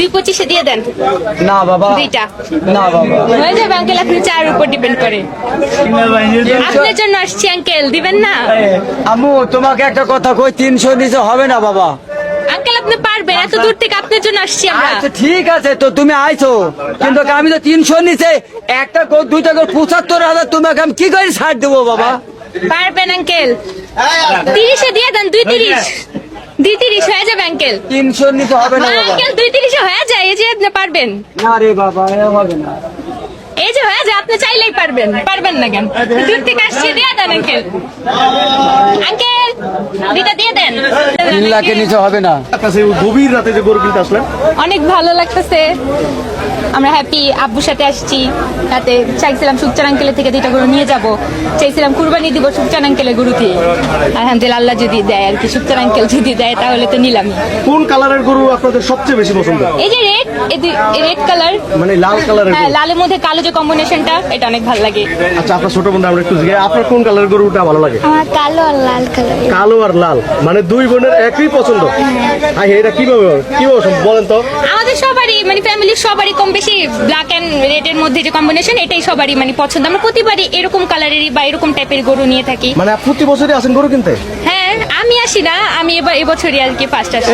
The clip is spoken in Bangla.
দুই পঁচিশে দিয়ে দেন। না বাবা। দুইটা। না বাবা। হয়ে যাবে আঙ্কেল আপনি চার উপর ডিপেন্ড করে। আপনার জন্য আসছি আঙ্কেল দিবেন না? আম্মু তোমাকে একটা কথা কই তিনশো নিচে হবে না বাবা? আঙ্কেল আপনি পারবেন এত দূর থেকে আপনার জন্য আসছি আমরা। আচ্ছা ঠিক আছে তো তুমি আইছো। কিন্তু আমি তো তিনশো নিচে একটা গো দুইটা গো পঁচাত্তর হাজার তোমাকে আমি কি করে ছাড় দেবো বাবা? পারবেন আঙ্কেল। তিরিশে দিয়ে দেন দুই তিরিশ। দুই তিরিশ হয়ে যাবে আঙ্কেল তিনশো নিতে হবে না বাবা। আঙ্কেল দুই তিরিশে হয়ে যায় এই যে আপনি পারবেন। না রে বাবা এ হবে না। এই যে হয়ে যায় আপনি চাইলেই পারবেন। পারবেন না কেন? দূর থেকে আসছে দিয়ে দেন আঙ্কেল আঙ্কেল দুইটা দিয়ে দেন। তিন লাখের নিচে হবে না। গভীর রাতে যে গরু কিনতে আসলেন অনেক ভালো লাগতেছে। আমরা হ্যাপি আব্বুর সাথে আসছি। তাতে চাইছিলাম সুকচান আঙ্কেলের থেকে দুইটা গরু নিয়ে যাব। চাইছিলাম কুরবানি দিব সুকচান আঙ্কেলের গরু দিয়ে আলহামদুলিল্লাহ আল্লাহ যদি দেয় আর কি সুকচান আঙ্কেল যদি দেয় তাহলে তো নিলামই কোন কালারের গরু আপনাদের সবচেয়ে বেশি পছন্দ? এই যে রেড এই রেড কালার মানে লাল কালারের হ্যাঁ লালের মধ্যে কালো যে কম্বিনেশনটা এটা অনেক ভালো লাগে। আচ্ছা আপনার ছোট বোন আমরা একটু জিজ্ঞাসা আপনার কোন কালারের গরুটা ভালো লাগে? আমার কালো আর লাল কালার কালো আর লাল। মানে দুই বোনের একই পছন্দ? হ্যাঁ। এটা কীভাবে? কীভাবে বলেন তো। আমাদের সবারই মানে ফ্যামিলির সবারই কম বেশি ব্ল্যাক অ্যান্ড রেডের মধ্যে যে কম্বিনেশন এটাই সবারই মানে পছন্দ। আমরা প্রতিবারই এরকম কালারেরই বা এরকম টাইপের গরু নিয়ে থাকি। মানে প্রতি বছরই আসেন গরু কিনতে? হ্যাঁ আমি আসি না আমি এবার এবছরই আর কি ফার্স্ট আসি